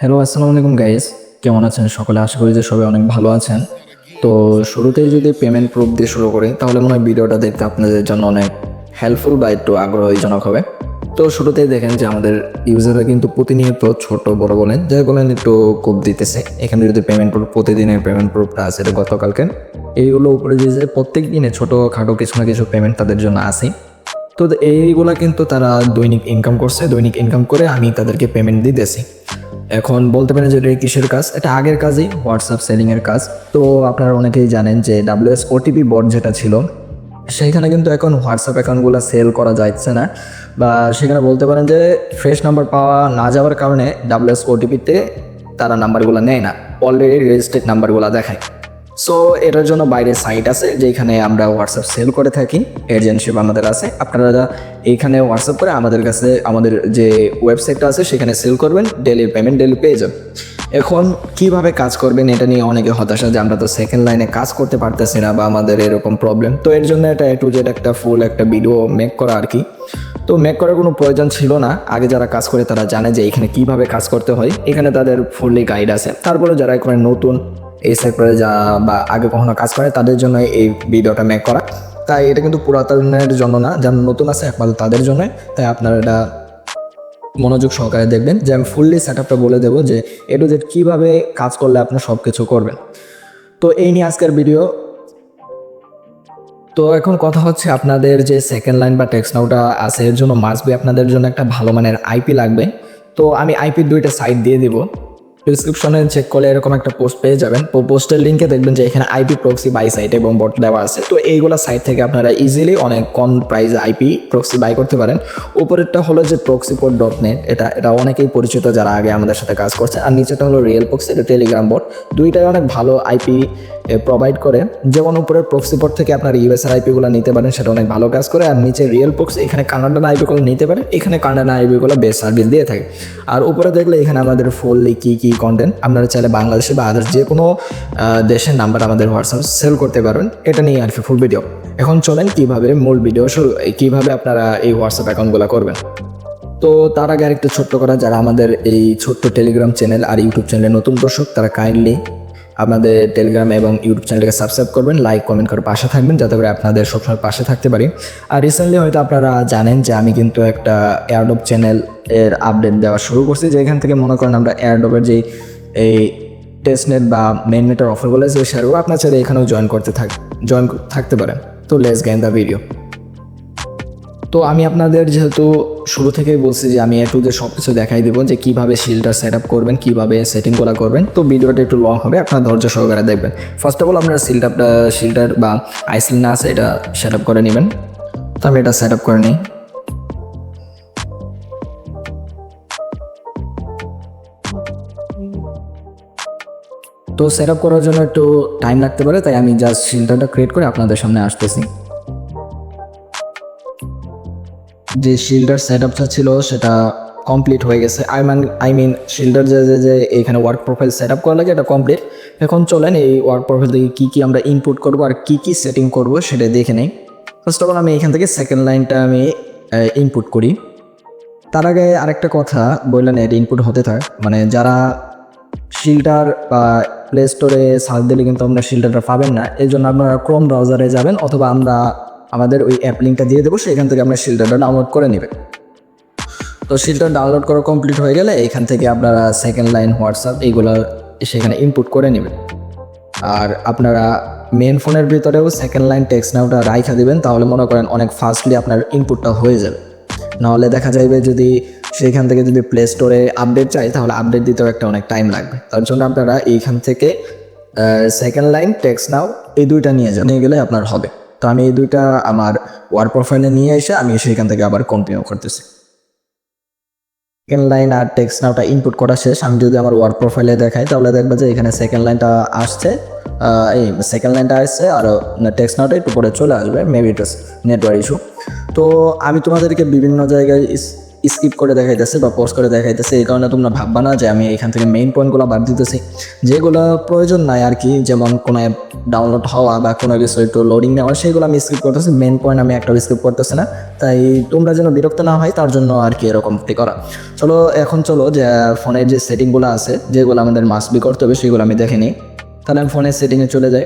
Hello আসসালামু আলাইকুম guys কেমন আছেন সকলে? আশা করি যে সবাই অনেক ভালো আছেন। তো শুরুতেই যদি পেমেন্ট প্রুফ দিয়ে শুরু করি, তাহলে মনে হয় ভিডিওটা দেখতে আপনাদের জন্য অনেক হেল্পফুল বা একটু আগ্রহীজনক হবে। তো শুরুতেই দেখেন যে আমাদের ইউজাররা কিন্তু প্রতিনিয়ত ছোট, বড় বলেন যাই বলেন একটু কোপ দিতেছে। এখানে যদি পেমেন্ট প্রুফ প্রতিদিনের পেমেন্ট প্রুফটা আছে, এটা গতকালকে। এইগুলো উপরে যে প্রত্যেক দিনে ছোটো খাটো কিছু না কিছু পেমেন্ট তাদের জন্য আসে তো এইগুলা কিন্তু তারা দৈনিক ইনকাম করছে। দৈনিক ইনকাম করে আমি তাদেরকে পেমেন্ট দিতেছি। এখন বলতে পারেন যে এটা কিসের কাজ? এটা আগের কাজই হোয়াটসঅ্যাপ সেলিংয়ের কাজ। তো আপনারা অনেকেই জানেন যে ডাব্লিউএস ওটিপি বোর্ড যেটা ছিল, সেইখানে কিন্তু এখন হোয়াটসঅ্যাপ অ্যাকাউন্টগুলো সেল করা যাচ্ছে না। বা সেখানে বলতে পারেন যে ফ্রেশ নাম্বার পাওয়া না যাওয়ার কারণে ডাব্লিউএস ওটিপিতে তারা নাম্বারগুলো নেয় না। অলরেডি রেজিস্টার্ড নাম্বারগুলো দেখায়। সো এটার জন্য বাইরে সাইট আছে, যেখানে আমরা হোয়াটসঅ্যাপ সেল করে থাকি এজেন্সিপ আমাদের আছে। আপনারা এইখানে হোয়াটসঅ্যাপ করে আমাদের কাছে, আমাদের যে ওয়েবসাইটটা আছে, সেখানে সেল করবেন ডেলি পেমেন্ট ডেলি পেয়ে যাবেন। এখন, কীভাবে কাজ করবেন এটা নিয়ে অনেকে হতাশা যে আমরা তো সেকেন্ড লাইনে কাজ করতে পারতেছি না বা আমাদের এরকম প্রবলেম তো এর জন্য এটা টু জেড একটা ফুল একটা ভিডিও মেক করা আর কি। তো মেক করার কোনো প্রয়োজন ছিল না। আগে যারা কাজ করে তারা জানে যে এখানে কীভাবে কাজ করতে হয়। এখানে তাদের ফুললি গাইড আছে। তারপরে যারা এখানে নতুন এই সেক্টরে যা বা আগে কখনো কাজ করে, তাদের জন্য এই ভিডিওটা মেক করা। তাই এটা কিন্তু পুরাতনের জন্য না, যারা নতুন আছে একমাত্র তাদের জন্য। তাই আপনারা এটা মনোযোগ সহকারে দেখবেন। যে আমি ফুললি সেট আপটা বলে দেবো যে এ টু জেড কীভাবে কাজ করলে আপনি সব কিছু করবেন। তো এই নিয়ে আজকের ভিডিও তো এখন কথা হচ্ছে আপনাদের যে সেকেন্ড লাইন বা টেক্সট নাউটা আছে, এর জন্য মাস্ট বি আপনাদের জন্য একটা ভালো মানের আইপি লাগবে। তো আমি আইপির দুইটা সাইট দিয়ে দিব। ডিসক্রিপশনে চেক করলে এরকম একটা পোস্ট পেয়ে যাবেন। পোস্টের লিঙ্কে দেখবেন যে এখানে আইপি প্রক্সি বাই সাইট এবং বট দেওয়া আছে। তো এইগুলো সাইট থেকে আপনারা ইজিলি অনেক কম প্রাইসে আইপি প্রক্সি বাই করতে পারেন। উপরেরটা হলো যে প্রক্সি প্রক্সিপোর্ট ডট নেট এটা এটা অনেকেই পরিচিত যারা আগে আমাদের সাথে কাজ করছে। আর নিচেটা হলো রিয়েল প্রক্সি এটা টেলিগ্রাম বট দুইটাই অনেক ভালো আইপি প্রোভাইড করে, যেমন উপরের প্রক্সিপোর্ট থেকে আপনার ইউএসআর আইপিগুলো নিতে পারেন, সেটা অনেক ভালো কাজ করে, আর নিচে রিয়েল প্রক্সি এখানে কানাডান আইপিগুলো নিতে পারেন, এখানে কানাডান আইপিগুলো বেস্ট সার্ভিস দিয়ে থাকে। আর উপরে দেখলে এখানে আমাদের ফুললি কী কী কন্টেন্ট আপনারা চাইলে বাংলাদেশে বা আদার্স যে কোনো দেশের নাম্বার আমাদের হোয়াটসঅ্যাপ সেল করতে পারবেন, এটা নিয়ে আর কি ফুল ভিডিও এখন চলেন কীভাবে মূল ভিডিও শুরু কীভাবে আপনারা এই হোয়াটসঅ্যাপ অ্যাকাউন্টগুলো করবেন। তো তার আগে আরেকটু ছোট্ট করা যারা আমাদের এই ছোট্ট টেলিগ্রাম চ্যানেল আর ইউটিউব চ্যানেলে নতুন দর্শক, তারা কাইন্ডলি আপনাদের টেলিগ্রাম এবং ইউটিউব চ্যানেলকে সাবস্ক্রাইব করবেন লাইক কমেন্ট করে পাশে থাকবেন, যাতে করে আপনাদের সবসময় পাশে থাকতে পারি। আর রিসেন্টলি হয়তো আপনারা জানেন যে আমি কিন্তু একটা এয়ারডপ চ্যানেল এর আপডেট দেওয়া শুরু করছি, যেখান থেকে মনে করেন আমরা এয়ারডপের যেই, এই টেস্টনেট বা মেন নেটের অফারগুলো আছে সেগুলো আপনার চাইলে এখানেও জয়েন করতে থাক জয়েন থাকতে পারেন। তো লেস গেন দ্য ভিডিও তো আমি আপনাদের যেহেতু শুরু থেকেই বলছি যে আমি একটু যে সব কিছু দেখাই দেবো যে কীভাবে শিলটা সেট আপ করবেন, কীভাবে সেটিং করা করবেন। তো ভিডিওটা একটু লং হবে, আপনার ধৈর্য সহকারে দেখবেন। ফার্স্ট অফ অল আপনার সিলটাপটা শিলটার বা আইসিল না আছে, এটা সেট আপ করে নেবেন। তো আমি এটা সেট আপ করে নিই। তো সেট আপ করার জন্য একটু টাইম লাগতে পারে, তাই আমি জাস্ট শিলটাটা ক্রিয়েট করে আপনাদের সামনে আসতেছি। যে শিল্ডার সেট আপটা ছিল সেটা কমপ্লিট হয়ে গেছে। আই মান আই মিন শিল্ডার যে যে এখানে ওয়ার্ক প্রোফাইল সেট আপ করা লাগে, এটা কমপ্লিট এখন চলেন এই ওয়ার্ক প্রোফাইল থেকে কী কী আমরা ইনপুট করব আর কী কী সেটিং করব সেটা দেখে নেই। ফার্স্ট অফ অল আমি এখান থেকে সেকেন্ড লাইনটা আমি ইনপুট করি। তার আগে আরেকটা কথা বললেন এটা ইনপুট হতে থাক। মানে যারা শিল্ডার বা প্লে স্টোরে সার্চ দিলে কিন্তু আপনার শিল্ডারটা পাবেন না। এই জন্য আপনারা ক্রোম ব্রাউজারে যাবেন অথবা আমরা আমাদের ওই অ্যাপ লিঙ্কটা দিয়ে দেবো, সেখান থেকে আপনার শিল্ডারটা ডাউনলোড করে নেবেন তো শিল্ডার ডাউনলোড করা কমপ্লিট হয়ে গেলে এখান থেকে আপনারা সেকেন্ড লাইন হোয়াটসঅ্যাপ এইগুলো সেখানে ইনপুট করে নেবেন। আর আপনারা মেন ফোনের ভিতরেও সেকেন্ড লাইন টেক্সট নাওটা রাইখা দিবেন, তাহলে মনে করেন অনেক ফাস্টলি আপনার ইনপুটটা হয়ে যাবে। নাহলে দেখা যাবে যদি সেখান থেকে যদি প্লে স্টোরে আপডেট চাই, তাহলে আপডেট দিতেও একটা অনেক টাইম লাগবে। তার জন্য আপনারা এইখান থেকে সেকেন্ড লাইন টেক্সট নাও এই দুইটা নিয়ে যান, নিয়ে গেলে আপনার হবে। তো আমি এই দুইটা আমার ওয়ার্ড প্রোফাইলে নিয়ে এসে আমি সেখান থেকে আবার কন্টিনিউ করতেছি। সেকেন্ড লাইন আর টেক্সট নাওটা ইনপুট করা শেষ। আমি যদি আমার ওয়ার্ড প্রোফাইলে দেখাই, তাহলে দেখবে যে এখানে সেকেন্ড লাইনটা আসছে। এই সেকেন্ড লাইনটা আসছে আর টেক্সট নাওটা একটু পরে চলে আসবে। মেবি ইট নেটওয়ার্ক ইস্যু তো আমি তোমাদেরকে বিভিন্ন জায়গায় স্কিপ করে দেখাইতেছে বা পোস্ট করে দেখাইতেছে, এই কারণে তোমরা ভাববা না যে আমি এখান থেকে মেইন পয়েন্টগুলো বাদ দিতেছি। যেগুলো প্রয়োজন নাই আর কি, যেমন কোনো অ্যাপ ডাউনলোড হওয়া বা কোনো কিছু একটু লোডিং নেওয়া, সেগুলো আমি স্কিপ করতেছি। মেইন পয়েন্ট আমি একটা স্কিপ করতেছি না। তাই তোমরা যেন বিরক্ত না হয়, তার জন্য আর কি এরকমটি করা। চলো, এখন চলো যে ফোনের যে সেটিংগুলো আছে, যেগুলো আমাদের মাস্ট বি করতে হবে, সেগুলো আমি দেখে নিই। তাহলে আমি ফোনের সেটিংয়ে চলে যাই।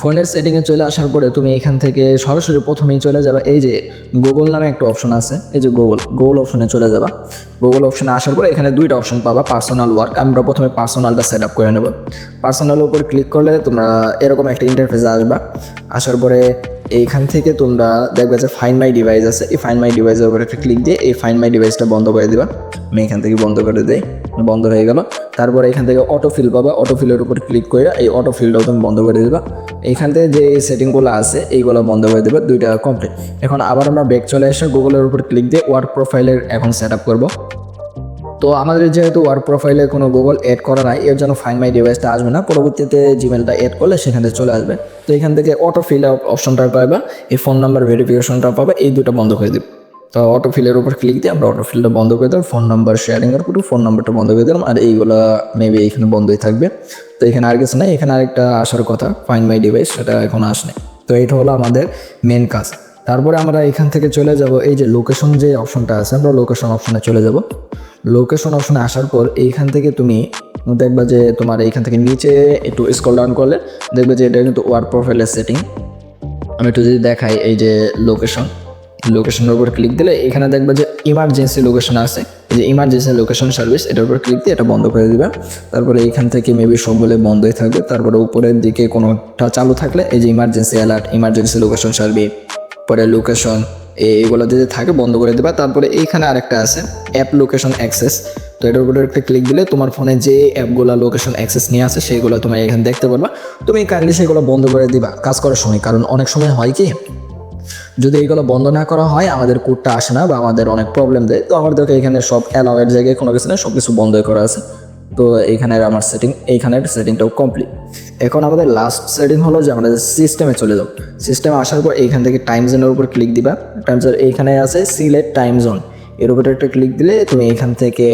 ফোনের সেটিংয়ে চলে আসার পরে তুমি এখান থেকে সরাসরি প্রথমেই চলে যাবে। এই যে গুগল নামে একটা অপশন আছে। এই যে গুগল গুগল অপশনে চলে যাবা। গুগল অপশনে আসার পরে এখানে দুইটা অপশন পাবা পার্সোনাল ওয়ার্ক আমরা প্রথমে পার্সোনালটা সেট আপ করে নেব। পার্সোনাল উপর ক্লিক করলে তোমরা এরকম একটা ইন্টারফেসে আসবা। আসার পরে এইখান থেকে তোমরা দেখবে যে ফাইন মাই ডিভাইস আছে। এই ফাইন মাই ডিভাইসের উপরে একটা ক্লিক দিয়ে এই ফাইন মাই ডিভাইসটা বন্ধ করে দিবা। আমি এখান থেকে বন্ধ করে দেই। বন্ধ হয়ে গেল। তারপরে এখান থেকে অটো ফিল পাবা। অটো ফিলের উপর ক্লিক করে এই অটো ফিলটাও তুমি বন্ধ করে দিবা। এইখান থেকে যে সেটিংগুলো আছে, এইগুলো বন্ধ করে দেবে। দুইটা কমপ্লিট এখন আবার আমরা ব্যাক চলে এসে গুগলের উপর ক্লিক দিয়ে ওয়ার্ক প্রোফাইলের এখন সেট আপ করব। তো আমাদের যেহেতু ওয়ার্ক প্রোফাইলে কোনো গুগল অ্যাড করা নাই, এর জন্য ফাইন মাই ডিভাইসটা আসবে না। পরবর্তীতে জিমেলটা অ্যাড করলে সেখান চলে আসবে। তো এখান থেকে অটো ফিল অপশনটা পাবে এই ফোন নাম্বার ভেরিফিকেশনটা পাবে। এই দুটো বন্ধ করে দেবে। তো অটো ফিলের উপর ক্লিক দিয়ে আমরা অটো ফিলটা বন্ধ করে দেবো ফোন নাম্বার শেয়ারিংয়ের পুরো ফোন নাম্বারটা বন্ধ করে দিলাম। আর এইগুলো মেবি এখানে বন্ধই থাকবে। তো এখানে আর কিছু নাই। এখানে আরেকটা আসার কথা ফাইন মাই ডিভাইস সেটা এখন আসেনি তো এটা হলো আমাদের মেন কাজ। তারপরে আমরা এখান থেকে চলে যাব। এই যে লোকেশন যে অপশনটা আছে, আমরা লোকেশন অপশনে চলে যাব। লোকেশন অপশনে আসার পর এইখান থেকে তুমি দেখবা যে তোমার এইখান থেকে নিচে একটু স্কল ডাউন করলে দেখবে যে এটা কিন্তু ওয়ার্ক প্রোফাইলের সেটিং আমি একটু যদি দেখাই এই যে লোকেশন লোকেশনের উপর ক্লিক দিলে এখানে দেখবে যে ইমার্জেন্সি লোকেশন আছে। যে ইমার্জেন্সি লোকেশন সার্ভিস এটার উপর ক্লিক দিয়ে এটা বন্ধ করে দিবে। তারপরে এখান থেকে মেবি সবগুলো বন্ধই থাকবে। তারপরে উপরের দিকে কোনোটা চালু থাকলে এই যে emergency alert emergency location service পরে লোকেশন এইগুলো যদি থাকে বন্ধ করে দেবা। তারপরে এইখানে আরেকটা আছে অ্যাপ লোকেশন অ্যাক্সেস তো এটার উপরে একটা ক্লিক দিলে তোমার ফোনে যে অ্যাপগুলো লোকেশন অ্যাক্সেস নিয়ে আসে সেইগুলো তুমি এখানে দেখতে পারবা। তুমি কাইন্ডলি সেগুলো বন্ধ করে দিবা, কাজ করার সময়। কারণ অনেক সময় হয় কি যদি এইগুলো বন্ধ না করা হয়, আমাদের কোডটা আসে না বা আমাদের অনেক প্রবলেম দেয়, তো আমাদেরকে এখানে সব অ্যালাউয়ের জায়গায় কোনো কিছু নেই সব কিছু বন্ধ করা আছে। তো এইখানের আমার সেটিং এইখানের সেটিংটাও কমপ্লিট এখন আমাদের লাস্ট সেটিং হলো যে আমাদের সিস্টেমে চলে যাও। সিস্টেমে আসার পর এইখান থেকে টাইম জোনের উপর ক্লিক দিবা। টাইম জোন এইখানে আছে সিলেট টাইম জোন এর উপরে একটা ক্লিক দিলে তুমি এখান থেকে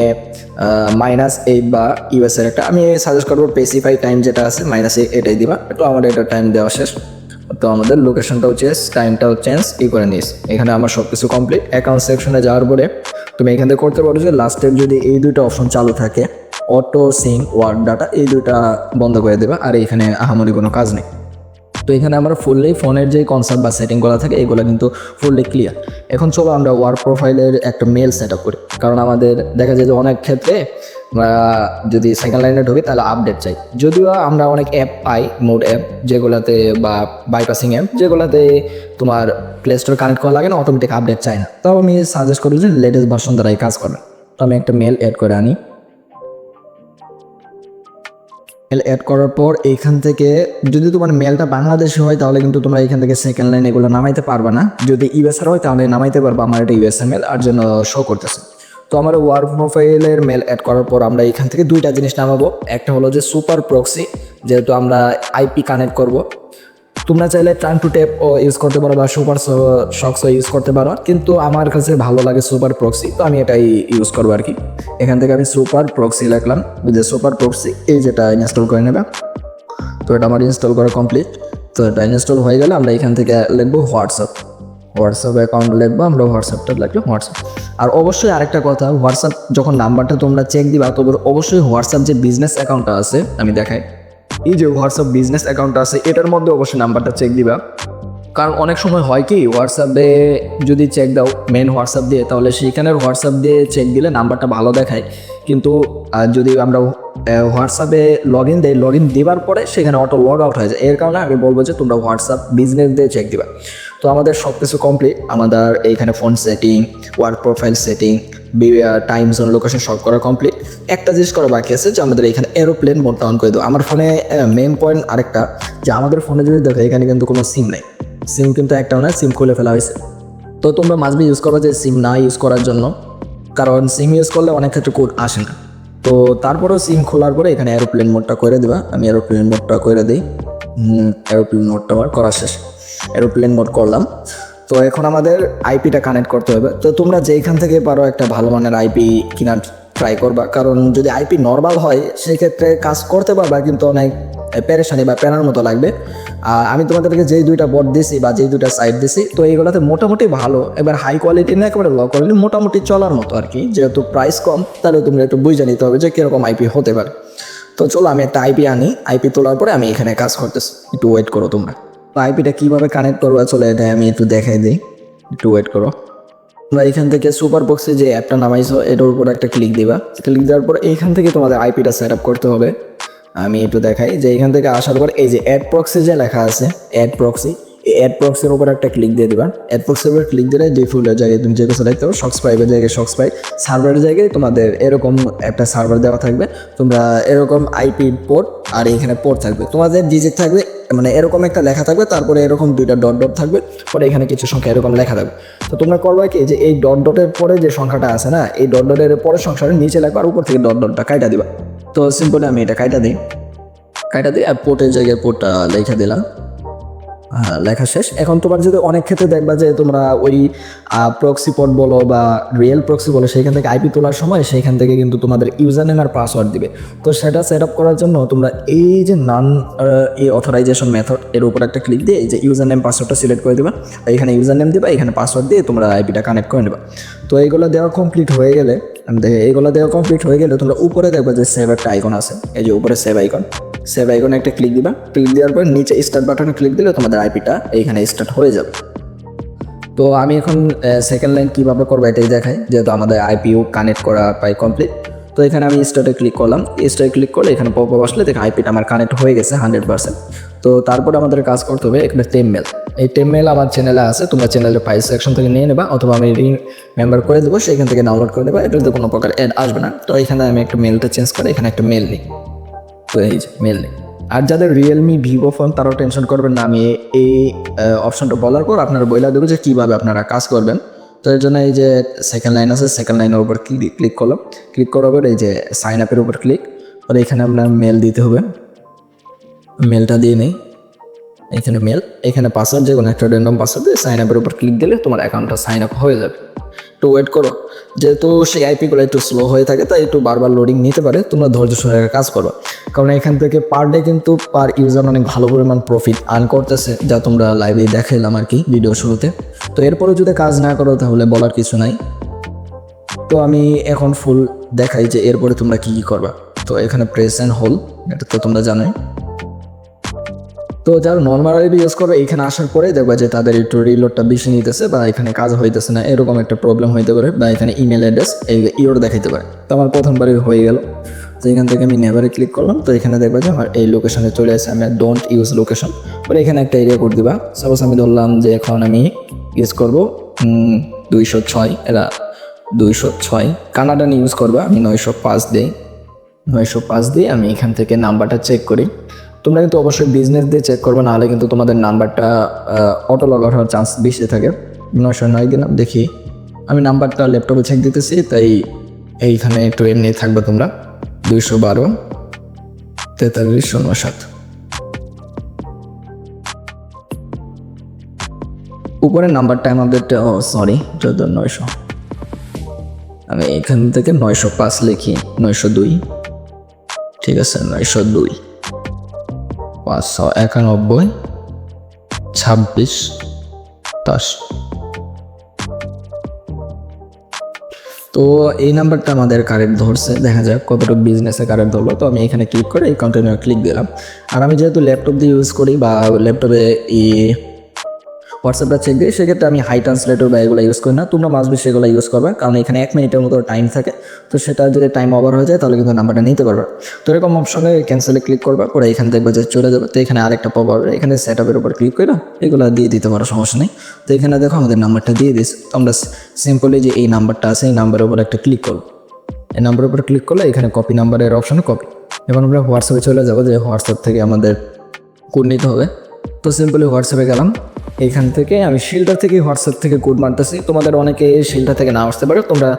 মাইনাস এইট বা ইউএসের একটা, আমি সাজেস্ট করব পেসিফাই টাইম যেটা আছে মাইনাস এইট এটাই দিবা। তো আমার এটা টাইম দেওয়া শেষ। তো আমাদের লোকেশনটাও চেঞ্জ টাইমটাও চেঞ্জ ই করে নিস। এখানে আমার সব কিছু কমপ্লিট অ্যাকাউন্ট সেকশনে যাওয়ার পরে তুমি এখান থেকে করতে পারো যে লাস্টের যদি এই দুটো অপশন চালু থাকে অটো সিং ওয়ার্ড ডাটা এই দুইটা বন্ধ করে দেবে, আর এখানে আহামরি কোনো কাজ নেই। তো এখানে আমরা ফুললি ফোনের যে কনসেপ্ট বা সেটিংগুলো থাকে এইগুলো কিন্তু ফুললি ক্লিয়ার এখন চলো আমরা ওয়ার্ক প্রোফাইলের একটা মেল সেট আপ করি। কারণ আমাদের দেখা যায় যে অনেক ক্ষেত্রে যদি সেকেন্ড লাইনে ঢুকি, তাহলে আপডেট চাই। যদিও আমরা অনেক অ্যাপ পাই মোড অ্যাপ যেগুলোতে বা বাইপাসিং অ্যাপ যেগুলোতে তোমার প্লে স্টোর কানেক্ট করা লাগে না অটোমেটিক আপডেট চাই না। তাও আমি সাজেস্ট করি যে লেটেস্ট ভার্সন দ্বারাই কাজ করবে তো আমি একটা মেল অ্যাড করে আনি। মেল অ্যাড করার পর এইখান থেকে যদি তোমার মেলটা বাংলাদেশে হয়, তাহলে কিন্তু তোমরা এখান থেকে সেকেন্ড লাইন এগুলো নামাইতে পারবে না। যদি ইউএসআর হয়, তাহলে নামাইতে পারবে আমার এটা ইউএসএ মেল আর জন্য শো করতেছে। তো আমার ওয়ার্ক প্রোফাইলের মেল অ্যাড করার পর আমরা এখান থেকে দুইটা জিনিস নামাবো। একটা হলো যে সুপার প্রক্সি যেহেতু আমরা আইপি কানেক্ট করব। তোমরা চাইলে টাইম টু টেপ ও ইউজ করতে পারো বা সুপার শক্সও ইউজ করতে পারো। কিন্তু আমার কাছে ভালো লাগে সুপার প্রক্সি তো আমি এটাই ইউজ করব আর কি। এখান থেকে আমি সুপার প্রক্সি লিখলাম। যে সুপার প্রক্সি এই যেটা ইনস্টল করে নেবে। তো এটা আমার ইনস্টল করা কমপ্লিট তো এটা ইনস্টল হয়ে গেলে আমরা এখান থেকে লিখব হোয়াটসঅ্যাপ হোয়াটসঅ্যাপ অ্যাকাউন্ট লিখব, আমরা হোয়াটসঅ্যাপটা লিখব হোয়াটসঅ্যাপ। আর অবশ্যই আরেকটা কথা, হোয়াটসঅ্যাপ যখন নাম্বারটা তোমরা চেক দিবা, তবে অবশ্যই হোয়াটসঅ্যাপ যে বিজনেস অ্যাকাউন্টটা আছে, আমি দেখাই। এই যে হোয়াটসঅ্যাপ বিজনেস অ্যাকাউন্টটা আছে, এটার মধ্যে অবশ্যই নাম্বারটা চেক দিবা। কারণ অনেক সময় হয় কি, হোয়াটসঅ্যাপে যদি চেক দাও মেন হোয়াটসঅ্যাপ দিয়ে, তাহলে সেইখানের হোয়াটসঅ্যাপ দিয়ে চেক দিলে নাম্বারটা ভালো দেখায়। কিন্তু যদি আমরা হোয়াটসঅ্যাপে লগ ইন দেয় লগ ইন দেওয়ার পরে সেখানে অটো লগ আউট হয়ে যায়। এর কারণে আমি বলব যে তোমরা হোয়াটসঅ্যাপ বিজনেস দিয়ে চেক দিবা। তো আমাদের সব কিছু কমপ্লিট আমাদের এইখানে phone setting work profile setting time zone location সব করা কমপ্লিট একটা জিনিস করা বাকি আছে যে আমাদের এখানে এরোপ্লেন মোডটা অন করে দেবো। আমার ফোনে মেন পয়েন্ট আরেকটা, যে আমাদের ফোনে যদি দেখো, এখানে কিন্তু কোনো সিম নেই। সিম কিন্তু একটাও না সিম খুলে ফেলা হয়েছে। তো তোমরা মাসবি ইউজ করো যে সিম না ইউজ করার জন্য, কারণ সিম ইউজ করলে অনেক ক্ষেত্রে কোড আসে না। তো তারপরেও সিম খোলার পরে এখানে এরোপ্লেন মোডটা করে দেবা। আমি এরোপ্লেন মোডটা করে দিই। এরোপ্লেন মোডটা আমার করা শেষ। এরোপ্লেন মোড করলাম। তো এখন আমাদের আইপিটা কানেক্ট করতে হবে। তো তোমরা যেখান থেকে পারো একটা ভালো মানের আইপি কিনার ট্রাই করবা। কারণ যদি আইপি নর্মাল হয় সেই ক্ষেত্রে কাজ করতে পারবা, কিন্তু অনেক প্যারেশানি বা প্যারার মতো লাগবে। আর আমি তোমাদেরকে যেই দুইটা বোর্ড দিছি বা যেই দুইটা সাইড দিছি, তো এইগুলোতে মোটামুটি ভালো। এবার হাই কোয়ালিটি না একেবারে লো কোয়ালিটি মোটামুটি চলার মতো আর কি। যেহেতু প্রাইস কম, তাহলে তোমরা একটু বুঝে নিতে হবে যে কীরকম আইপি হতে পারে। তো চলো আমি একটা আইপি আনি। আইপি তোলার পরে আমি এখানে কাজ করতেছি। একটু ওয়েট করো তোমরা। তো আইপিটা কীভাবে কানেক্ট করব? চলো এটা আমি একটু দেখাই দিই। একটু ওয়েট করো। তোমরা এখান থেকে সুপার বক্সে যে অ্যাপটা নামাইছো, এটার উপর একটা ক্লিক দিবা। ক্লিক দেওয়ার পর এইখান থেকে তোমাদের আইপিটা সেট আপ করতে হবে। আমি একটু দেখাই যে এখান থেকে আসার পর এই যে অ্যাড প্রক্সি যে লেখা আছে অ্যাড প্রক্সি এই অ্যাড প্রক্সির উপর একটা ক্লিক দিয়ে দিবা। অ্যাড প্রক্সের উপর ক্লিক দিলে ডিফল্টের জায়গায় তুমি যে কিছু দেখতে পারো শক্স পাইপের জায়গায় শক্স পাইপ সার্ভারের জায়গায় তোমাদের এরকম একটা সার্ভার দেওয়া থাকবে। তোমরা এরকম আইপি পোর্ট আর এখানে পোর্ট থাকবে। তোমাদের ডিজিট থাকবে মানে এরকম একটা লেখা থাকবে, তারপরে এরকম দুইটা ডট ডট থাকবে, পরে এখানে কিছু সংখ্যা এরকম লেখা থাকবে। তো তোমরা করবা কি, যে এই ডট ডটের পরে যে সংখ্যাটা আছে না, এই ডট ডটের পরে সংখ্যাটা নিচে লাগবে আর উপর থেকে ডট ডটটা কাইটা দিবা। তো সিম্পলি আমি এটা কাইটা দিই। কাইটা দিই আর পোর্টের জায়গায় পোর্টটা লেখা দিলাম। লেখা শেষ। এখন তোমার যদি অনেক ক্ষেত্রে দেখবা যে তোমরা ওই প্রক্সি পোর্ট বলো বা রিয়েল প্রক্সি বলো, সেইখান থেকে আইপি তোলার সময় সেইখান থেকে কিন্তু তোমাদের ইউজার নেম আর পাসওয়ার্ড দিবে। তো সেটা সেট আপ করার জন্য তোমরা এই যে নান এই অথরাইজেশন মেথড এর উপর একটা ক্লিক দিয়ে এই যে ইউজার নেম পাসওয়ার্ডটা সিলেক্ট করে দেবা। এখানে ইউজার নেম দিবা, এখানে পাসওয়ার্ড দিয়ে তোমরা আইপিটা কানেক্ট করে নেবা। তো এইগুলো দেওয়া কমপ্লিট হয়ে গেলে, এইগুলো দেওয়া কমপ্লিট হয়ে গেলে তোমরা উপরে দেখবে যে সেভ একটা আইকন আছে। এই যে উপরে সেভ আইকন সেভ আইকনে একটা ক্লিক দিবা। ক্লিক দেওয়ার পর নিচে স্টার্ট বাটনে ক্লিক দিলে তোমাদের আইপিটা এইখানে স্টার্ট হয়ে যাবে। তো আমি এখন সেকেন্ড লাইন কীভাবে করব এটাই দেখাই, যেহেতু আমাদের আইপিও কানেক্ট করা প্রায় কমপ্লিট তো এখানে আমি স্টার্টে ক্লিক করলাম। স্টার্টে ক্লিক করলে এখানে পপ আসলে দেখে আইপিটা আমার কানেক্ট হয়ে গেছে হান্ড্রেড পার্সেন্ট তো তারপরে আমাদের কাজ করতে হবে এখানে টেম মেল এই টেম মেল আমার চ্যানেলে আছে, তোমরা চ্যানেলের ফাইল সেকশন থেকে নিয়ে নেবা, অথবা আমি রিং মেম্বার করে দেবো, সেখান থেকে ডাউনলোড করে দেবা, এটাতে কোনো প্রকার অ্যাড আসবে না। তো এখানে আমি একটা মেলটা চেঞ্জ করে, এখানে একটা মেল নিই। তো এই যে মেল নেই। আর যাদের রিয়েলমি ভিভো ফোন তারাও টেনশন করবেন না। আমি এই অপশনটা বলার পর আপনারা বইলা দেবো যে কীভাবে আপনারা কাজ করবেন। তো এর জন্য এই যে সেকেন্ড লাইন আছে সেকেন্ড লাইনের উপর ক্লিক ক্লিক করলাম। ক্লিক করার পর এই যে সাইন আপের উপর ক্লিক পরে এখানে আপনার মেল দিতে হবে। মেলটা দিয়ে নেই। এখানে মেল এখানে পাসওয়ার্ড যে কোনো একটা র্যান্ডম পাসওয়ার্ড দিয়ে সাইন আপের উপর ক্লিক দিলে তোমার অ্যাকাউন্টটা সাইন আপ হয়ে যাবে। একটু ওয়েট করো। যেহেতু সেই আইপিগুলো একটু স্লো হয়ে থাকে, তাই একটু বারবার লোডিং নিতে পারে, তোমরা ধৈর্য সহকারে কাজ করো কারণ এখান থেকে পার ডে কিন্তু পার ইউজার অনেক ভালো পরিমাণ প্রফিট আর্ন করতেছে, যা তোমরা লাইভে দেখাইলাম আর কি ভিডিও শুরুতে। তো এরপরে যদি কাজ না করো তাহলে বলার কিছু নাই। তো আমি এখন ফুল দেখাই যে এরপরে তোমরা কি কি করবা। তো এখানে প্রেস অ্যান্ড হোল এটা তো তোমরা জানোই। তো যারা নর্মাল ইউজ করবে, এখানে আসার পরে দেখবা যে তাদের একটু রিলোডটা বেশি নিতেছে বা এখানে কাজ হইতেছে না, এরকম একটা প্রবলেম হইতে পারে বা এখানে ইমেল অ্যাড্রেস এই ইওর দেখাইতে পারে। তো আমার প্রথমবারই হয়ে গেল। তো এখান থেকে আমি নেভারে ক্লিক করলাম। তো এখানে দেখবা যে আমার এই লোকেশনে চলে আসে। আমি ডোন্ট ইউজ লোকেশন পরে এখানে একটা এরিয়া কোড দিবা। সাপোজ আমি ধরলাম যে এখন আমি ইউজ করব দুইশো ছয়। এরা দুইশো ছয়। কানাডান ইউজ করবা। আমি নয়শো পাঁচ দিই। নয়শো পাঁচ দিয়ে আমি এখান থেকে নাম্বারটা চেক করি। তোমরা কিন্তু অবশ্যই বিজনেস দিয়ে চেক করবে। নাহলে কিন্তু তোমাদের নাম্বারটা অটো লগ হওয়ার চান্স বেশি থাকে। নয়শো নয় দিলাম। দেখি। আমি নাম্বারটা ল্যাপটপে চেক দিতেছি। তাই এইখানে একটু এমনি থাকবে তোমরা। দুইশো বারো, তেতাল্লিশ শূন্য সাত। উপরের নাম্বারটা আমাদের ও সরি চোদ্দ, নয়শো। আমি এখান থেকে নয়শো পাঁচ লিখি, নয়শো দুই। ঠিক আছে, নয়শো দুই। পাঁচশো একানব্বই, ছাব্বিশ, দশ। তো এই নাম্বারটা আমাদের কারেন্ট ধরছে, দেখা যাক কতটুকু বিজনেসে কারেন্ট ধরলো। তো আমি এখানে ক্লিক করে এই কন্টিনিউ ক্লিক দিলাম। আর আমি যেহেতু ল্যাপটপ দিয়ে ইউজ করি বা ল্যাপটপে এই হোয়াটসঅ্যাপটা চেক দিই সেক্ষেত্রে আমি হাই ট্রান্সলেটর বা এগুলো ইউজ করি না। তোমরা মাসবি সেগুলো ইউজ করবে, কারণ এখানে এক মিনিটের মতো টাইম থাকে। তো সেটা যদি টাইম ওভার হয়ে যায়, তাহলে কিন্তু নাম্বারটা নিতে পারবে। তো এরকম অপশনে ক্যান্সেলে ক্লিক করবা পরে এখানে দেখবে যে চলে যাবে। তো এখানে আরেকটা পাবো এখানে সেট আপের উপর ক্লিক করে এগুলো দিয়ে দিতে পারো, সমস্যা নেই। তো এখানে দেখো আমাদের নাম্বারটা দিয়ে দিস আমরা সিম্পলি যে এই নাম্বারটা আছে, এই নাম্বারের উপর একটা ক্লিক করব। এই নাম্বারের উপর ক্লিক করলে এখানে কপি নাম্বারের অপশনে কপি এখন আমরা হোয়াটসঅ্যাপে চলে যাব, যে হোয়াটসঅ্যাপ থেকে আমাদের কোড নিতে হবে। তো সিম্পলি হোয়াটসঅ্যাপে গেলাম। এখান থেকে আমি শিলটার থেকে হোয়াটসঅ্যাপ থেকে কোড মারতেছি। তোমাদের অনেকে শিলটা থেকে না আসতে পারে। তোমরা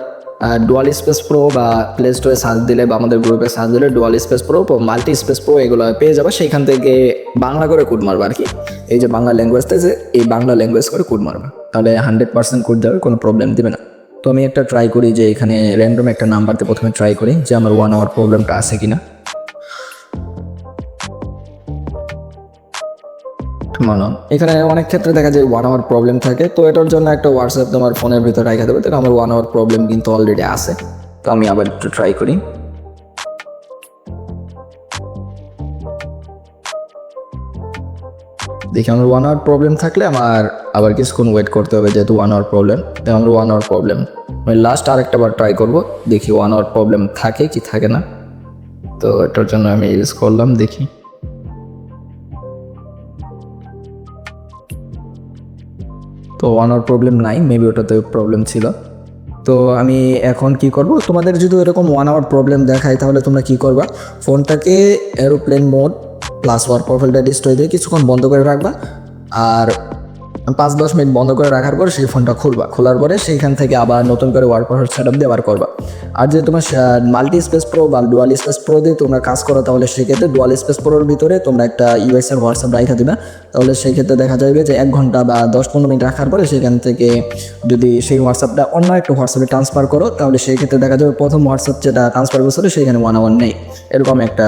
ডুয়াল স্পেস প্রো বা প্লে স্টোরে সার্চ দিলে বা আমাদের গ্রুপে সার্চ দিলে dual space pro multi space pro এগুলো পেয়ে যাবে। সেইখান থেকে বাংলা করে কোড মারবে আর কি এই যে বাংলা ল্যাঙ্গুয়েজ থেকে এই বাংলা ল্যাঙ্গুয়েজ করে কোড মারবে। তাহলে হান্ড্রেড পার্সেন্ট কোড দেবে কোনো প্রবলেম দেবে না। তো আমি একটা ট্রাই করি যে এখানে র্যান্ডম একটা নাম্বারতে প্রথমে ট্রাই করি যে আমার ওয়ান আওয়ার প্রবলেমটা আছে কিনা। এখানে অনেক ক্ষেত্রে দেখা যায় ওয়ান আওয়ার প্রবলেম থাকে, তো এটার জন্য একটা হোয়াটসঅ্যাপ তোমার ফোনের ভিতরে রেখে দেবে তো আমার ওয়ান আওয়ার প্রবলেম কিন্তু অলরেডি আছে। তো আমি আবার একটু ট্রাই করি। দেখি আমার ওয়ান আওয়ার প্রবলেম থাকলে আমার আবার কিছুক্ষণ ওয়েট করতে হবে যেহেতু ওয়ান আওয়ার প্রবলেম আমার ওয়ান আওয়ার প্রবলেম আমি লাস্ট আরেকটা বার ট্রাই করব, দেখি ওয়ান আওয়ার প্রবলেম থাকে কি থাকে না। তো এটার জন্য আমি ইউজ করলাম, দেখি। তো আনার প্রবলেম নাই মেবি ওটাতে প্রবলেম ছিল। তো আমি এখন কি করব? তোমাদের যদি এরকম ওয়ান আওয়ার প্রবলেম দেখায়, তাহলে তোমরা কি করবা? ফোনটাকে এরোপ্লেন মোড প্লাস ওয়ার প্রোফাইলটা ডিস্ট্রয় দিয়ে কিছুক্ষণ বন্ধ করে রাখবা। আর পাঁচ, দশ মিনিট বন্ধ করে রাখার পর সেই ফোনটা খুলবা। খোলার পরে সেইখান থেকে আবার নতুন করে ওয়ার প্রোফাইল সেট আপ আবার করবা। আর যে তোমার মাল্টি স্পেস প্রো বা ডুয়াল স্পেস প্রো দিয়ে তোমরা কাজ করো, তাহলে সেক্ষেত্রে ডুয়াল স্পেস প্রোর ভিতরে তোমরা একটা ইউএস এর হোয়াটসঅ্যাপ রাখা দিবে। তাহলে সেই ক্ষেত্রে দেখা যাবে যে এক ঘণ্টা বা দশ, পনেরো মিনিট রাখার পরে সেখান থেকে যদি সেই হোয়াটসঅ্যাপটা অন্য একটা হোয়াটসঅ্যাপে ট্রান্সফার করো, তাহলে সেই ক্ষেত্রে দেখা যাবে প্রথম হোয়াটসঅ্যাপ যেটা ট্রান্সফার করছিল, সেখানে ওয়ান আওয়ার নেই। এরকম একটা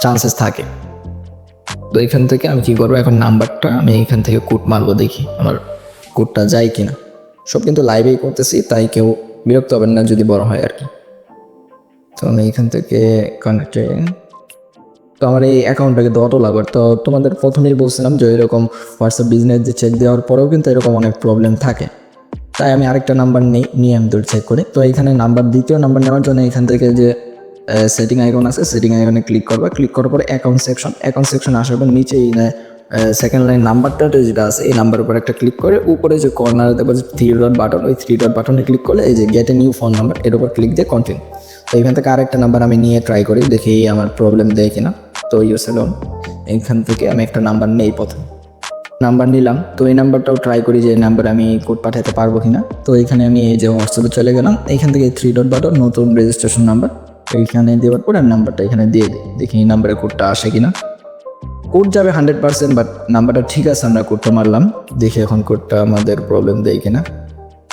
চান্সেস থাকে। তো এখান থেকে আমি কি করব? এখন নাম্বারটা আমি এখান থেকে কোড মারবো দেখি আমার কোডটা যায় কি না সব কিন্তু লাইভেই করতেছি, তাই কেউ বিরক্ত হবেন না যদি বড় হয় আর কি। তো আমি এখান থেকে কানেক্টে তো আমার এই অ্যাকাউন্টটাকে অটো লাগবে। তো তোমাদের প্রথমেই বলছিলাম যে এরকম হোয়াটসঅ্যাপ বিজনেস যে চেক দেওয়ার পরেও কিন্তু এরকম অনেক প্রবলেম থাকে। তাই আমি আরেকটা নাম্বার নিই, নিয়ে আমি তোর চেক করি। তো এখানে নাম্বার দ্বিতীয় নাম্বার নেওয়ার জন্য এখান থেকে যে সেটিং আইকন আছে সেটিং আইকনে ক্লিক করবা। ক্লিক করার পরে অ্যাকাউন্ট সেকশন অ্যাকাউন্ট সেকশন আসার পর নিচে এই সেকেন্ড লাইন নাম্বারটা যেটা আছে, এই নাম্বারের উপর একটা ক্লিক করে, উপরে যে কর্নারে দেখব যে থ্রি ডট বাটন ওই থ্রি ডট বাটনে ক্লিক করলে এই যে get a new phone number এর উপর ক্লিক দিয়ে কন্টিনিউ তো এখান থেকে আরেকটা নাম্বার আমি নিয়ে ট্রাই করি, দেখি আমার প্রবলেম দেয় কিনা। তো ইউস এলোন এখান থেকে আমি একটা নাম্বার নেই প্রথম নাম্বার নিলাম, তো এই নাম্বারটাও ট্রাই করি যে নাম্বার আমি কোড পাঠাতে পারব কিনা। তো এখানে আমি এই যে হোয়াটসঅ্যাপে চলে গেলাম এখান থেকে থ্রি ডট বাটন নতুন রেজিস্ট্রেশন নাম্বার এইখানে দেওয়ার পরে আমি নাম্বারটা এখানে দিয়ে দিই। দেখি এই নাম্বারে কোডটা আসে কিনা। কোড যাবে হান্ড্রেড পার্সেন্ট বাট নাম্বারটা ঠিক আছে, আমরা কোডটা মারলাম। দেখি এখন কোডটা আমাদের প্রবলেম দেয় কিনা।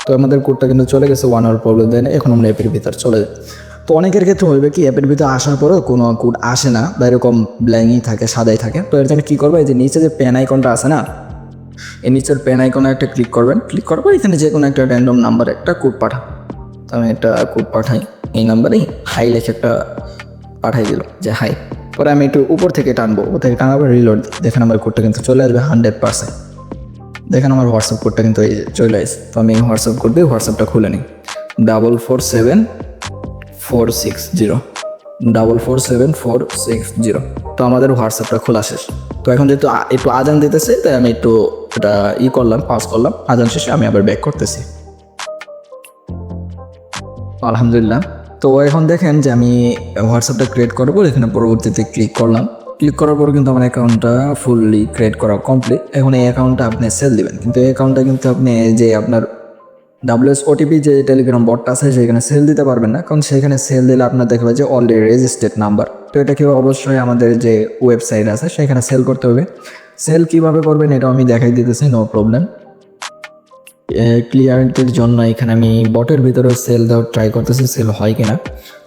তো আমাদের কোডটা কিন্তু চলে গেছে ওয়ান আওয়ার প্রবলেম দেয় না, এখন আমরা অ্যাপের ভিতর চলে যাই। তো অনেকের ক্ষেত্রে হইবে কি অ্যাপের ভিতরে আসার পরেও কোনো কোড আসে না, বা এরকম ব্ল্যাঙ্কই থাকে, সাদাই থাকে। তো এর জন্য কী করব, এই যে নিচে যে পেন আইকনটা আছে না, এই নিচের পেন আইকনে একটা ক্লিক করবেন। ক্লিক করার পর এখানে যে কোনো একটা র্যান্ডম নাম্বার একটা কোড পাঠান তো আমি একটা কোড পাঠাই। এই নাম্বারেই হাই লেখে একটা পাঠাই দিল যে হাই পরে আমি একটু উপর থেকে টানবো, উপর থেকে টানাবো রিলোড দেখেন আমার কোডটা কিন্তু চলে আসবে হান্ড্রেড পার্সেন্ট দেখেন আমার হোয়াটসঅ্যাপ কোডটা কিন্তু এই চলে আসে। তো আমি হোয়াটসঅ্যাপ কোড দিয়ে হোয়াটসঅ্যাপটা খুলে নিই। Double four seven four six zero double four seven four six zero তো আমাদের হোয়াটসঅ্যাপটা খোলা শেষ। তো এখন যেহেতু একটু আজান দিতেছে, তাই আমি একটু এটা ই করলাম পাস করলাম। আজান শেষে আমি আবার ব্যাক করতেছি। আলহামদুলিল্লাহ। তো এখন দেখেন যে আমি হোয়াটসঅ্যাপটা ক্রিয়েট পর এখানে পরবর্তীতে ক্লিক করলাম। ক্লিক করার পর কিন্তু আমার অ্যাকাউন্টটা ফুললি ক্রিয়েট করা কমপ্লিট এখন এই অ্যাকাউন্টটা আপনি সেল দিবেন। কিন্তু এই অ্যাকাউন্টটা কিন্তু আপনি যে আপনার ডাব্লিউএস ওটিপি যে টেলিগ্রাম বটটা আছে সেখানে সেল দিতে পারবেন না। কারণ সেখানে সেল দিলে আপনার দেখবে যে অলরেডি রেজিস্টার্ড নাম্বার তো এটা এটাকে অবশ্যই আমাদের যে ওয়েবসাইট আছে সেখানে সেল করতে হবে। সেল কীভাবে করবেন এটাও আমি দেখাই দিতেছি নো প্রবলেম ক্লিয়ারিটির জন্য এখানে আমি বটের ভিতরে সেল দেওয়ার ট্রাই করতেছি সেল হয় কিনা।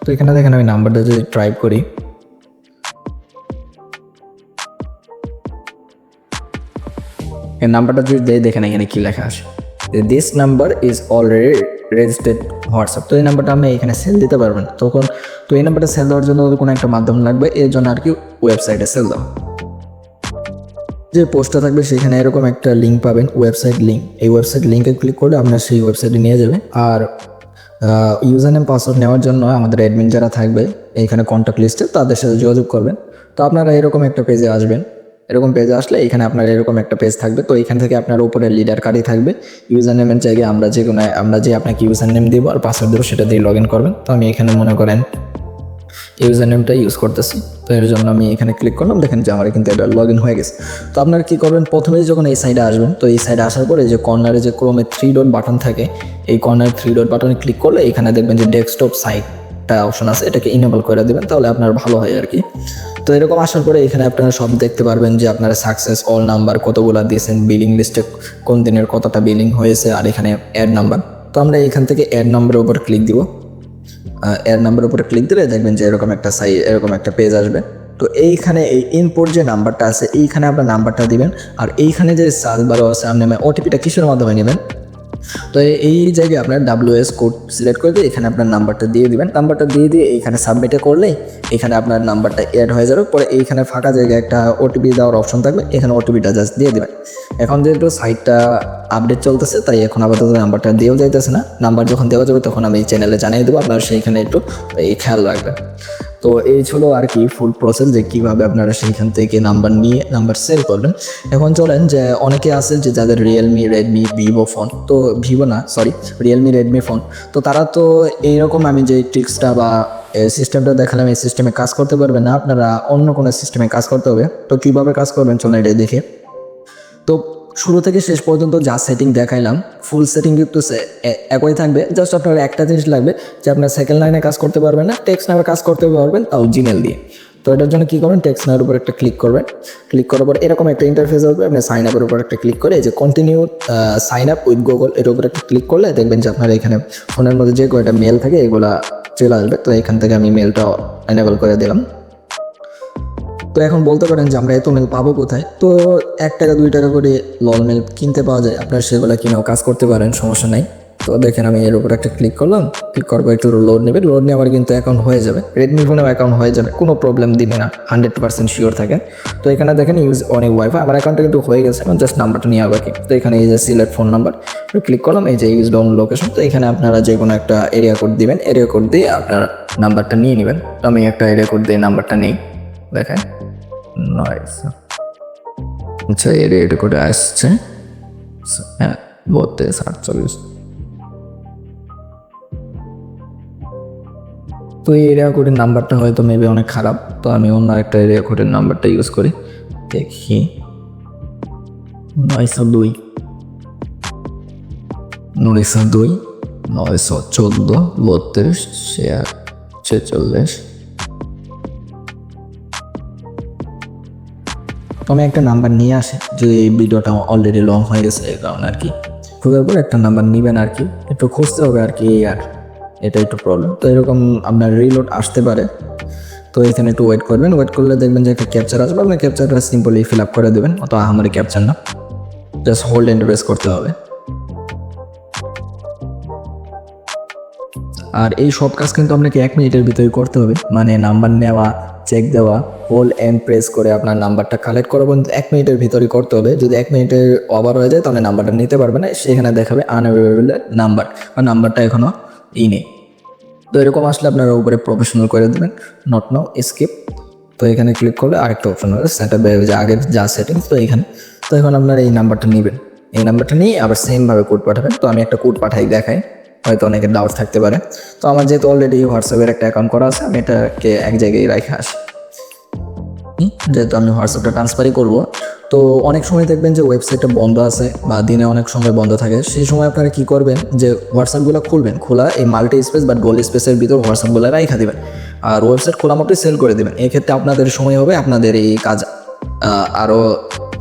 তো এখানে দেখেন আমি নাম্বারটা যদি ট্রাই করি। নাম্বারটা যদি দেয় দেখেন এখানে কি লেখা আছে। This number is already registered WhatsApp তো এই নাম্বারটা আমি এখানে সেল দিতে পারবেন তখন তো এই নাম্বারটা সেল দেওয়ার জন্য কোনো একটা মাধ্যম লাগবে, এর জন্য আর কি ওয়েবসাইটে সেল দেওয়া। যে পোস্টটা থাকবে সেখানে এরকম একটা লিঙ্ক পাবেন ওয়েবসাইট লিঙ্ক এই ওয়েবসাইট লিঙ্কে ক্লিক করলে আপনার সেই ওয়েবসাইটে নিয়ে যাবে। আর ইউজার নেম পাসওয়ার্ড নেওয়ার জন্য আমাদের অ্যাডমিন যারা থাকবে, এইখানে কন্ট্যাক্ট লিস্টে তাদের সাথে যোগাযোগ করবেন। তো আপনারা এরকম একটা পেজে আসবেন। এরকম পেজে আসলে এখানে আপনার এরকম একটা পেজ থাকবে। তো এখান থেকে আপনার উপরে লিডার কার্ডই থাকবে। ইউজার নেমের জায়গায় আমরা যে কোনো আমরা যে আপনাকে ইউজার নেম দিব আর পাসওয়ার্ড দেবো, সেটা দিয়ে লগ ইন করবেন। তো আমি এখানে মনে করেন ইউজার নেমটা ইউজ করতেছি। তো এর জন্য আমি এখানে ক্লিক করলাম। দেখেন যে আমার কিন্তু এটা লগ ইন হয়ে গেছে। তো আপনারা কী করবেন? প্রথমে যখন এই সাইডে আসবেন, তো এই সাইডে আসার পরে যে কর্নারে যে ক্রোমে থ্রি ডট বাটন থাকে, এই কর্নারে থ্রি ডট বাটনে ক্লিক করলে এখানে দেখবেন যে ডেস্কটপ সাইট অপশন আছে। এটাকে ইনেবল করে দেবেন, তাহলে আপনার ভালো হয় আর কি। তো এরকম আসার পরে এখানে আপনারা সব দেখতে পারবেন যে আপনারা সাকসেস অল নাম্বার কতগুলো দিয়েছেন বিলিং লিস্টে কোন দিনের কতটা বিলিং হয়েছে, আর এখানে অ্যাড নাম্বার তো আমরা এখান থেকে অ্যাড নাম্বারের উপর ক্লিক দিব। অ্যাড নাম্বারের উপরে ক্লিক দিলে দেখবেন যে এরকম একটা সাই এরকম একটা পেজ আসবে। তো এইখানে এই ইনপুট যে নাম্বারটা আছে, এইখানে আপনার নাম্বারটা দিবেন। আর এইখানে যে সার্চ বারো আছে, আপনি ওটিপিটা কিসের মাধ্যমে নেবেন? তো এই- জায়গায় আপনার ডাব্লিউ এস কোড সিলেক্ট করে দিয়ে এখানে আপনার নাম্বারটা দিয়ে দিবেন। নাম্বারটা দিয়ে দিয়ে এখানে সাবমিটে করলেই এখানে আপনার নাম্বারটা অ্যাড হয়ে যাবে। পরে এইখানে ফাঁকা জায়গায় একটা ওটিপি দেওয়ার অপশন থাকবে। এখানে ওটিপিটা জাস্ট দিয়ে দেবেন। এখন যেহেতু সাইটটা আপডেট চলতেছে, তাই এখন আপাতত নাম্বারটা দিয়েও যাইতেছে না। নাম্বার যখন দেওয়া যাবে, তখন আমি চ্যানেলে জানিয়ে দেবো। আপনারা সেইখানে একটু, এই খেয়াল রাখবেন। তো এই ছিল আর কি ফুল প্রসেস যে কীভাবে আপনারা সেইখান থেকে নাম্বার নিয়ে নাম্বার সেল করবেন। এখন চলেন যে অনেকে আছে যে যাদের রিয়েলমি রেডমি ভিভো ফোন তো ভিভো না সরি রিয়েলমি রেডমি ফোন তো তারা তো এইরকম আমি যে ট্রিক্সটা বা সিস্টেমটা দেখালাম, এই সিস্টেমে কাজ করতে পারবেন না, আপনারা অন্য কোনো সিস্টেমে কাজ করতে হবে। তো কীভাবে কাজ করবেন? চলেন এটা দেখে। তো শুরু থেকে শেষ পর্যন্ত যা সেটিং দেখাইলাম ফুল সেটিং কিন্তু একই থাকবে জাস্ট আপনার একটা জিনিস লাগবে যে আপনার সেকেন্ড লাইনে কাজ করতে পারবেন না টেক্সট নামে কাজ করতে পারবেন তাও জিমেল দিয়ে। তো এটার জন্য কী করবেন? টেক্সট নামের উপর একটা ক্লিক করবেন। ক্লিক করার পর এরকম একটা ইন্টারফেস হবে আপনি সাইন আপের উপর একটা ক্লিক করে যে continue sign up with Google এর উপর একটা ক্লিক করলে দেখবেন যে আপনার এখানে ফোনের মধ্যে যে কয়টা মেল থাকে এগুলা চলে আসবে। তো এখান থেকে আমি মেলটা এনেবল করে দিলাম। তো এখন বলতে পারেন যে আমরা এত মেল পাবো কোথায়? তো এক টাকা, দুই টাকা করে লল মেল কিনতে পাওয়া যায়। আপনার সেগুলো কিনেও কাজ করতে পারেন, সমস্যা নাই। তো দেখেন আমি এর উপর একটা ক্লিক করলাম। ক্লিক পর একটু লোড নেবে লোড নিয়ে আমার কিন্তু অ্যাকাউন্ট হয়ে যাবে। রেডমি ফোনেও অ্যাকাউন্ট হয়ে যাবে। কোনো প্রবলেম দিবে না। হান্ড্রেড পার্সেন্ট শিওর থাকে। তো এখানে দেখেন ইউজ অনেক ওয়াইফাই আমার অ্যাকাউন্টটা কিন্তু হয়ে গেছে। এখন জাস্ট নাম্বারটা নিয়ে বাকি তো এখানে এই যে সিলেক্ট ফোন নাম্বার ক্লিক করলাম। এই যে ইউজ ডাউন লোকেশন তো এখানে আপনারা যে কোনো একটা এরিয়া কোড দিবেন। এরিয়া কোড দিয়ে আপনার নাম্বারটা নিয়ে নেবেন। তো আমি একটা এরিয়া কোড দিয়ে নাম্বারটা নিই। দেখেন। নয়স আচ্ছা এর এটা করে আসছে। হ্যাঁ বত্রিশ, আটচল্লিশ। তো এই এরিয়া কোডের নাম্বারটা হয়তো মেবি অনেক খারাপ, তো আমি অন্য একটা এরিয়া কোডের নাম্বারটা ইউজ করি। দেখি। নয়শো দুই। নয়শো দুই, নয়শো চোদ্দ, বত্রিশ ছেচল্লিশ। আমি একটা নাম্বার নিয়ে আসি, যে এই ভিডিওটা অলরেডি লং হয়ে গেছে, এই কারণে আর কি। খোঁজার পর একটা নাম্বার নেবেন আর কি, একটু খুঁজতে হবে আর কি, এই আর, এটা একটু প্রবলেম তো এরকম আপনার রিলোড আসতে পারে। তো এখানে একটু ওয়েট করবেন ওয়েট করলে দেখবেন যে একটা ক্যাপচার আসবে, আপনি ক্যাপচারটা সিম্পলি ফিল আপ করে দেবেন। অত আহামারি ক্যাপচার না। জাস্ট হোল্ড এন্ড প্রেস করতে হবে। আর এই সব কাজ কিন্তু আপনাকে এক মিনিটের ভিতরে করতে হবে। মানে নাম্বার নেওয়া চেক দেওয়া হোল এন্ড প্রেস করে আপনার নাম্বারটা কালেক্ট করা পর্যন্ত এক মিনিটের ভিতরেই করতে হবে। যদি এক মিনিটের ওভার হয়ে যায়, তাহলে নাম্বারটা নিতে পারবে না। সেখানে দেখাবে আনঅ্যাভেলেবল নাম্বার বা নাম্বারটা এখনও ই নেই। তো এরকম আসলে আপনারা উপরে প্রফেশনাল করে দেবেন নট নাও স্কিপ তো এখানে ক্লিক করলে আরেকটা অপশন হবে সেট যে আগের যা সেটিংস তো এখানে। তো এখন আপনারা এই নাম্বারটা নেবেন। এই নাম্বারটা নিয়ে আবার সেমভাবে কোড পাঠাবেন। তো আমি একটা কোড পাঠাই, দেখাই। হয়তো অনেকের ডাউট থাকতে পারে। তো আমার যেহেতু অলরেডি হোয়াটসঅ্যাপের একটা অ্যাকাউন্ট করা আছে, আমি এটাকে এক জায়গায় রেখে আসি। যেহেতু আমি হোয়াটসঅ্যাপটা ট্রান্সফারই করব। তো অনেক সময় দেখবেন যে ওয়েবসাইটটা বন্ধ আছে বা দিনে অনেক সময় বন্ধ থাকে। সেই সময় আপনারা কি করবেন যে হোয়াটসঅ্যাপগুলো খুলবেন, খোলা এই মাল্টি স্পেস বা গোল স্পেসের ভিতর হোয়াটসঅ্যাপগুলো রাইখা দেবেন। আর ওয়েবসাইট খোলা মতোই সেল করে দেবেন। এক্ষেত্রে আপনাদের সময় হবে, আপনাদের এই কাজ আরও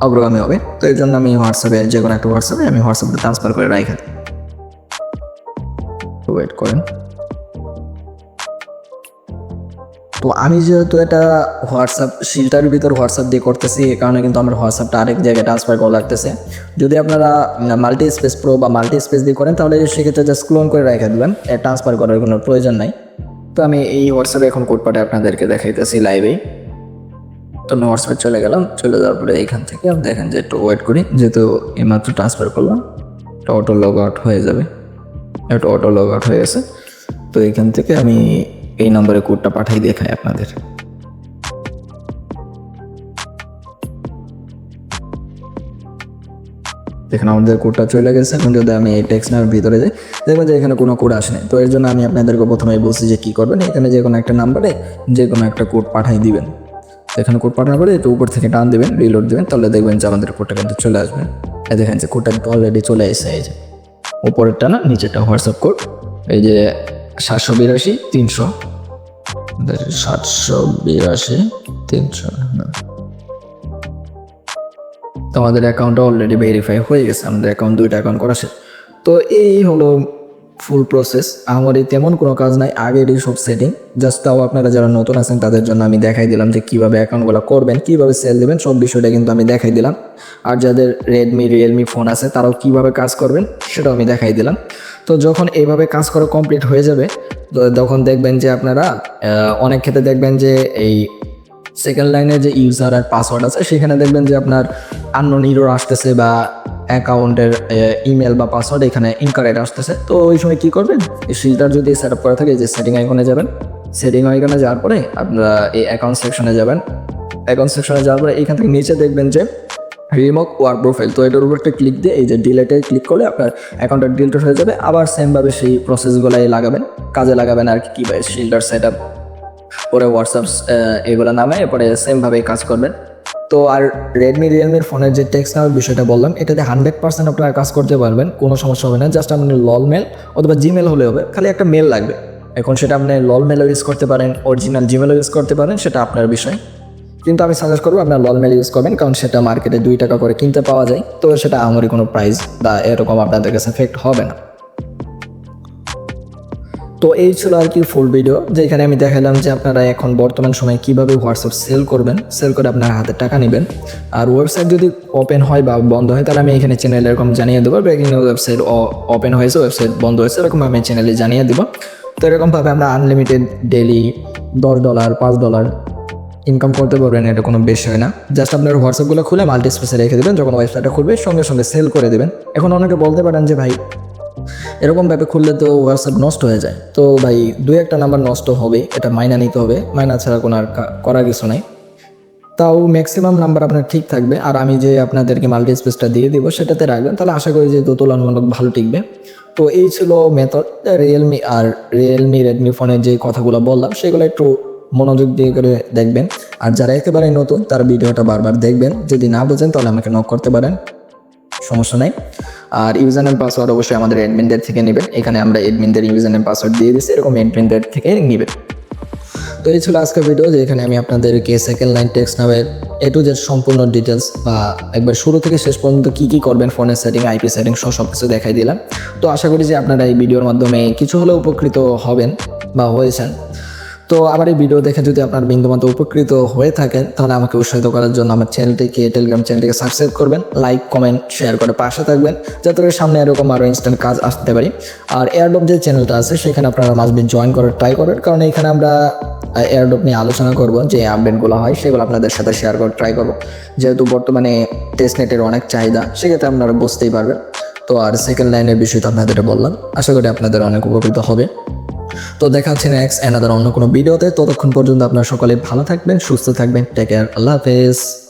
অগ্রগামী হবে। তো এই জন্য আমি হোয়াটসঅ্যাপে যে কোনো একটা হোয়াটসঅ্যাপে আমি হোয়াটসঅ্যাপটা ট্রান্সফার করে রাইখা দিই। ওয়েট করেন। তো আমি যেহেতু এটা হোয়াটসঅ্যাপ, শিলটার ভিতর হোয়াটসঅ্যাপ দিয়ে করতেছি, এই কারণে কিন্তু আমার হোয়াটসঅ্যাপটা আরেক জায়গায় ট্রান্সফার করা লাগতেছে। যদি আপনারা মাল্টি স্পেস প্রো বা মাল্টি স্পেস দিয়ে করেন, তাহলে সেক্ষেত্রে জাস্ট ক্লোন করে রেখে দেবেন। ট্রান্সফার করার কোনো প্রয়োজন নাই। তো আমি এই হোয়াটসঅ্যাপে এখন কোড পাঠে আপনাদেরকে দেখাইতেছি লাইভেই তো আমি হোয়াটসঅ্যাপে চলে গেলাম, চলে যাওয়ার পরে এইখান থেকে দেখেন যে একটু ওয়েট করি, যেহেতু এইমাত্র ট্রান্সফার করলাম অটো লগ আউট হয়ে যাবে। এটা অটো লগ আউট হয়ে গেছে। তো এখান থেকে আমি এই নম্বরে কোডটা পাঠাই দেখাই আপনাদের। এখানে আমাদের কোডটা চলে গেছে। এখন যদি আমি এই টেক্সট নামের ভিতরে যাই, দেখবেন যে এখানে কোনো কোড আসেনি তো এর জন্য আমি আপনাদেরকে প্রথমে বলছি যে কী করবেন, এখানে যে কোনো একটা নাম্বারে যে কোনো একটা কোড পাঠিয়ে দিবেন। এখানে কোড পাঠানোর পরে একটু উপর থেকে টান দেবেন রিলোড দেবেন, তাহলে দেখবেন যে আমাদের কোডটা কিন্তু চলে আসবে। এই দেখেন যে কোডটা কিন্তু অলরেডি চলে এসে এই যে উপরেরটা না নিচেরটা হোয়াটসঅ্যাপ কোড। এই যে সাতশো বিরাশি তিনশো। সাতশো বিরাশি তিনশো তোমাদের অ্যাকাউন্টটা অলরেডি ভেরিফাই হয়ে গেছে আমাদের অ্যাকাউন্ট দুইটা অ্যাকাউন্ট করা শেষ। তো এই হলো ফুল প্রসেস আমার এই তেমন কোনো কাজ নাই আগেরই সব সেটিং জাস্ট তাও আপনারা যারা নতুন আছেন, তাদের জন্য আমি দেখাই দিলাম যে কীভাবে অ্যাকাউন্টগুলো করবেন, কীভাবে সেল দেবেন, সব বিষয়টা কিন্তু আমি দেখাই দিলাম। আর যাদের রেডমি রিয়েলমি ফোন আছে, তারাও কীভাবে কাজ করবেন, সেটাও আমি দেখাই দিলাম। তো যখন এইভাবে কাজ করা কমপ্লিট হয়ে যাবে তখন দেখবেন যে আপনারা অনেক ক্ষেত্রে দেখবেন যে এই সেকেন্ড লাইনে যে ইউজার আর পাসওয়ার্ড আছে, সেখানে দেখবেন যে আপনার আননোন ইরোর আসতেছে বা অ্যাকাউন্টের ইমেল বা পাসওয়ার্ড এখানে ইনকারেক্ট আসতেছে। তো ওই সময় কী করবেন? এই ফিল্টার যদি সেট আপ করা থাকে, যে সেটিং আইকনে যাবেন সেটিং আইকনে যাওয়ার পরে আপনারা এই অ্যাকাউন্ট সেকশনে যাবেন। অ্যাকাউন্ট সেকশনে যাওয়ার পরে এখান থেকে নিচে দেখবেন যে রিমক ওয়ার্ক প্রোফাইল তো এটার উপর একটা ক্লিক দিয়ে এই যে ডিলেটে ক্লিক করলে আপনার অ্যাকাউন্টটা ডিলিট হয়ে যাবে। আবার সেমভাবে সেই প্রসেসগুলাই লাগাবেন, কাজে লাগাবেন আর কি কীভাবে ফিল্টার সেট আপ পরে হোয়াটসঅ্যাপ এগুলো নামে এরপরে সেমভাবেই কাজ করবেন। তো আর রেডমি রিয়েলমির ফোনের যে টেক্সট নামের বিষয়টা বললাম, এটাতে হান্ড্রেড পার্সেন্ট আপনারা কাজ করতে পারবেন, কোনো সমস্যা হবে না জাস্ট আপনি লল মেল অথবা জিমেল হলে হবে, খালি একটা মেল লাগবে। এখন সেটা আপনি লল মেলও ইউজ করতে পারেন অরিজিনাল জিমেলও ইউজ করতে পারেন, সেটা আপনার বিষয়। কিন্তু আমি সাজেস্ট করব আপনার লল মেল ইউজ করবেন, কারণ সেটা মার্কেটে দুই টাকা করে কিনতে পাওয়া যায়, তো সেটা আমারই কোনো প্রাইস বা এরকম আপনাদের কাছে এফেক্ট হবে না। তো এই ছিল আর কি ফুল ভিডিও যেখানে আমি দেখালাম যে আপনারা এখন বর্তমান সময়ে কীভাবে হোয়াটসঅ্যাপ সেল করবেন সেল করে আপনার হাতে টাকা নেবেন। আর ওয়েবসাইট যদি ওপেন হয় বা বন্ধ হয়, তাহলে আমি এখানে চ্যানেলে এরকম জানিয়ে দেবো। ব্রেকিং ওয়েবসাইট ওপেন হয়েছে ওয়েবসাইট বন্ধ হয়েছে, এরকম আমি চ্যানেলে জানিয়ে দেবো। তো এরকমভাবে আমরা আনলিমিটেড ডেলি দশ ডলার পাঁচ ডলার ইনকাম করতে পারবেন, এটা কোনো বিষয় না। জাস্ট আপনার হোয়াটসঅ্যাপগুলো খুলে মাল্টি স্পেসে রেখে দেবেন, যখন ওয়েবসাইটটা খুলবে, সঙ্গে সঙ্গে সেল করে দেবেন। এখন অনেকে বলতে পারেন যে, ভাই এরকম ভাবে খুললে তো হোয়াটসঅ্যাপ নষ্ট হয়ে যায়। তো ভাই, দুই একটা নাম্বার নষ্ট হবে, এটা মাইনা নিতে হবে। মাইনা ছাড়া কোনো আর করার কিছু নাই। তাও ম্যাক্সিমাম নাম্বার আপনার ঠিক থাকবে। আর আমি যে আপনাদেরকে মাল্টি স্পেসটা দিয়ে দিব, সেটাতে রাখবেন। তাহলে আশা করি যে তুলনামূলক ভালো টিকবে। তো এই ছিল মেথড রিয়েলমি আর রিয়েলমি রেডমি ফোনের যে কথাগুলো বললাম, সেগুলো একটু মনোযোগ দিয়ে করে দেখবেন। আর যারা একেবারে নতুন, তার ভিডিওটা বারবার দেখবেন। যদি না বোঝেন, তাহলে আমাকে নক করতে পারেন। সমস্যা নাই। আর ইউজার নেম পাসওয়ার্ড অবশ্যই আমাদের অ্যাডমিনদের থেকে নেবেন। এখানে আমরা অ্যাডমিনদের ইউজার নেম পাসওয়ার্ড দিয়ে দিচ্ছি এরকম অ্যাডমিনদের থেকে নেবেন। তো এই ছিল আজকের ভিডিও যেখানে আমি আপনাদেরকে সেকেন্ড লাইন টেক্সট নামের এ টু জেড সম্পূর্ণ ডিটেলস বা একবার শুরু থেকে শেষ পর্যন্ত কী কী করবেন ফোনের সেটিং আইপি সেটিং সহ সব কিছু দেখাই দিলাম। তো আশা করি যে আপনারা এই ভিডিওর মাধ্যমে কিছু হলেও উপকৃত হবেন বা হয়েছেন। তো আমার এই ভিডিও দেখে যদি আপনার বিন্দুমাত্র উপকৃত হয়ে থাকেন, তাহলে আমাকে উৎসাহিত করার জন্য আমার চ্যানেলটিকে টেলিগ্রাম চ্যানেলটিকে সাবস্ক্রাইব করবেন লাইক কমেন্ট শেয়ার করে পাশে থাকবেন, যাতে করে সামনে এরকম আরও ইনস্ট্যান্ট কাজ আসতে পারি। আর এয়ারডপ যে চ্যানেলটা আছে, সেখানে আপনারা মাসবিন জয়েন করার ট্রাই করবেন, কারণ এখানে আমরা এয়ারডপ নিয়ে আলোচনা করব, যে আপডেটগুলো হয়, সেগুলো আপনাদের সাথে শেয়ার করার ট্রাই করব। যেহেতু বর্তমানে টেস্ট নেটের অনেক চাহিদা, সেক্ষেত্রে আপনারা বুঝতেই পারবেন। তো আর সেকেন্ড লাইনের বিষয়টা আপনাদের বললাম, আশা করি আপনাদের অনেক উপকৃত হবে। তো দেখা হচ্ছে নেক্সট অন্য কোনো ভিডিওতে ততক্ষণ পর্যন্ত আপনার সকলে ভালো থাকবেন, সুস্থ থাকবেন। টেক কেয়ার আল্লাহ হাফেজ।